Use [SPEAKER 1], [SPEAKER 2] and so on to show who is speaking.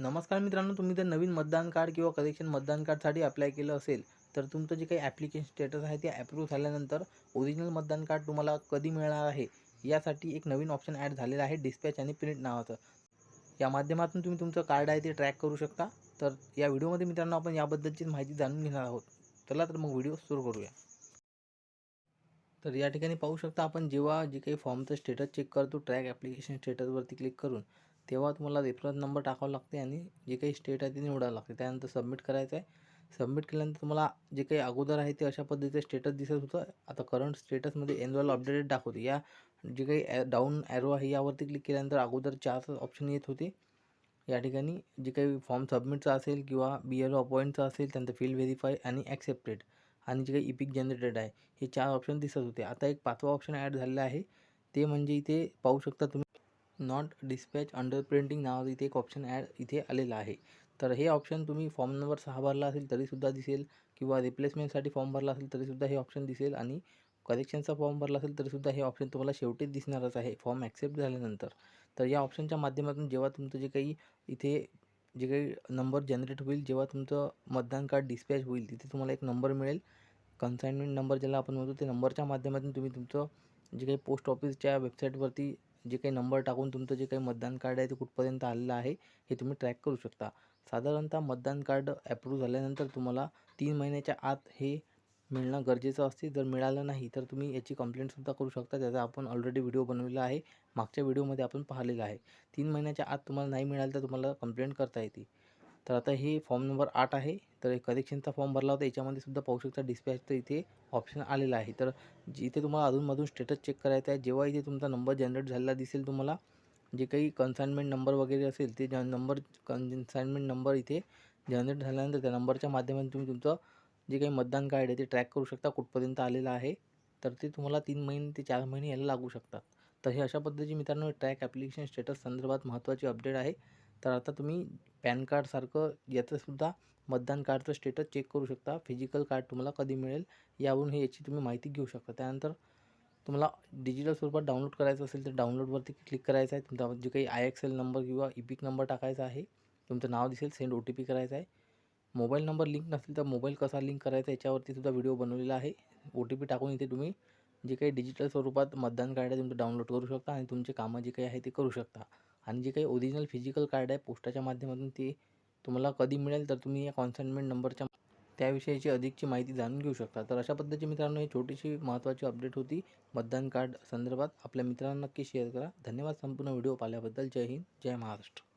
[SPEAKER 1] नमस्कार मित्रांनो तुम्ही जर नवीन मतदान कार्ड किंवा कलेक्शन मतदान कार्डसाठी अप्लाय केलं असेल तर तुमचं जे काही ॲप्लिकेशन स्टेटस आहे ते ॲप्रूव्ह झाल्यानंतर ओरिजिनल मतदान कार्ड तुम्हाला कधी मिळणार आहे? यासाठी एक नवीन ऑप्शन ॲड झालेला आहे डिस्पॅच आणि प्रिंट नावाचं. या माध्यमातून तुम्ही तुमचं कार्ड आहे ते ट्रॅक करू शकता. तर या व्हिडिओमध्ये मित्रांनो आपण याबद्दलची माहिती जाणून घेणार आहोत. चला तर मग व्हिडिओ सुरू करूया. तर या ठिकाणी पाहू शकता आपण जेव्हा जे काही फॉर्मचं स्टेटस चेक करतो ट्रॅक ॲप्लिकेशन स्टेटसवरती क्लिक करून तेव्हा तुम्हाला रेफरन्स नंबर टाकावा लागते आणि जे काही स्टेट आहे ते निवडावं लागते. त्यानंतर सबमिट करायचं आहे. सबमिट केल्यानंतर तुम्हाला जे काही अगोदर आहे ते अशा पद्धतीचं स्टेटस दिसत होतं. आता करंट स्टेटसमध्ये एन्युअल अपडेटेड दाखवते. या जे काही डाऊन ॲरो आहे यावरती क्लिक केल्यानंतर अगोदर चार ऑप्शन येत होते. या ठिकाणी जे काही फॉर्म सबमिटचा असेल किंवा बी एल ओ अपॉइंटचा असेल त्यानंतर फील्ड व्हेरीफाय आणि ॲक्सेप्टेड आणि जे काही इपिक जनरेटेड आहे हे चार ऑप्शन दिसत होते. आता एक पाचवा ऑप्शन ॲड झालेला आहे. ते म्हणजे इथे पाहू शकता तुम्ही नॉट डिस्पॅच अंडर प्रिंटिंग नावाचं इथे एक ऑप्शन ॲड इथे आलेलं आहे. तर हे ऑप्शन तुम्ही फॉर्म नंबर सहा भरला असेल तरीसुद्धा दिसेल. किंवा रिप्लेसमेंटसाठी फॉर्म भरला असेल तरीसुद्धा हे ऑप्शन दिसेल. आणि कलेक्शनचा फॉर्म भरला असेल तरीसुद्धा हे ऑप्शन तुम्हाला शेवटीच दिसणारच आहे. फॉर्म ॲक्सेप्ट झाल्यानंतर. तर या ऑप्शनच्या माध्यमातून जेव्हा तुमचं जे काही इथे जे काही नंबर जनरेट होईल जेव्हा तुमचं मतदान कार्ड डिस्पॅच होईल तिथे तुम्हाला एक नंबर मिळेल. कन्साइनमेंट नंबर ज्याला आपण म्हणतो ते नंबरच्या माध्यमातून तुम्ही तुमचं जे काही पोस्ट ऑफिसच्या वेबसाईटवरती जे काही नंबर टाकून तुमचं जे काही मतदान कार्ड आहे ते कुठपर्यंत आलेलं आहे हे तुम्ही ट्रॅक करू शकता. साधारणतः मतदान कार्ड ॲप्रूव्ह झाल्यानंतर तुम्हाला तीन महिन्याच्या आत हे मिळणं गरजेचं असते. जर मिळालं नाही तर तुम्ही याची कंप्लेंटसुद्धा करू शकता. त्याचा आपण ऑलरेडी व्हिडिओ बनवलेला आहे. मागच्या व्हिडिओमध्ये आपण पाहिलेला आहे. तीन महिन्याच्या आत तुम्हाला नाही मिळालं तर तुम्हाला कंप्लेंट करता येते. तर आता हे फॉर्म नंबर आठ आहे. तर कनेक्शनचा फॉर्म भरला होता. याच्यामध्ये सुद्धा पाहू शकता डिस्पॅचचं इथे ऑप्शन आलेलं आहे. तर इथे तुम्हाला अधूनमधून स्टेटस चेक करायचं आहे जेव्हा इथे तुमचा नंबर जनरेट झालेला दिसेल तुम्हाला जे काही कन्साइनमेंट नंबर वगैरे असेल ते ज नंबर कन्साइनमेंट नंबर इथे जनरेट झाल्यानंतर त्या नंबरच्या माध्यमातून तुम्ही तुमचं जे काही मतदान कार्ड आहे ते ट्रॅक करू शकता कुठपर्यंत आलेलं आहे. तर ते तुम्हाला तीन महिने ते चार महिने यायला लागू शकतात. तर हे अशा पद्धतीची मित्रांनो ट्रॅक ॲप्लिकेशन स्टेटस संदर्भात महत्त्वाची अपडेट आहे. तर आता तुम्ही पॅन कार्डसारखं याचंसुद्धा मतदान कार्डचं स्टेटस चेक करू शकता. फिजिकल कार्ड तुम्हाला कधी मिळेल यावरून हे याची तुम्ही माहिती घेऊ शकता. त्यानंतर तुम्हाला डिजिटल स्वरूपात डाउनलोड करायचं असेल तर डाउनलोडवरती क्लिक करायचं आहे. तुमचा जे काही आय एक्स एल नंबर किंवा इपिक नंबर टाकायचा आहे तुमचं नाव दिसेल सेंड ओ टी पी करायचा आहे. मोबाईल नंबर लिंक नसेल तर मोबाईल कसा लिंक करायचा याच्यावरती सुद्धा व्हिडिओ बनवलेला आहे. ओ टी पी टाकून इथे तुम्ही जे काही डिजिटल स्वरूपात मतदान कार्ड आहे तुमचं डाउनलोड करू शकता आणि तुमचे कामं जे काही आहे ते करू शकता. आणि जे काही ओरिजिनल फिजिकल कार्ड आहे पोस्टाच्या माध्यमातून ते तुम्हाला कधी मिळेल तर तुम्ही या कॉन्सनमेंट नंबरच्या त्याविषयीची अधिकची माहिती जाणून घेऊ शकता. तर अशा पद्धतीची मित्रांनो ही छोटीशी महत्त्वाची अपडेट होती मतदान कार्ड संदर्भात. आपल्या मित्रांना नक्की शेअर करा. धन्यवाद संपूर्ण व्हिडिओ पाहिल्याबद्दल. जय हिंद जय महाराष्ट्र.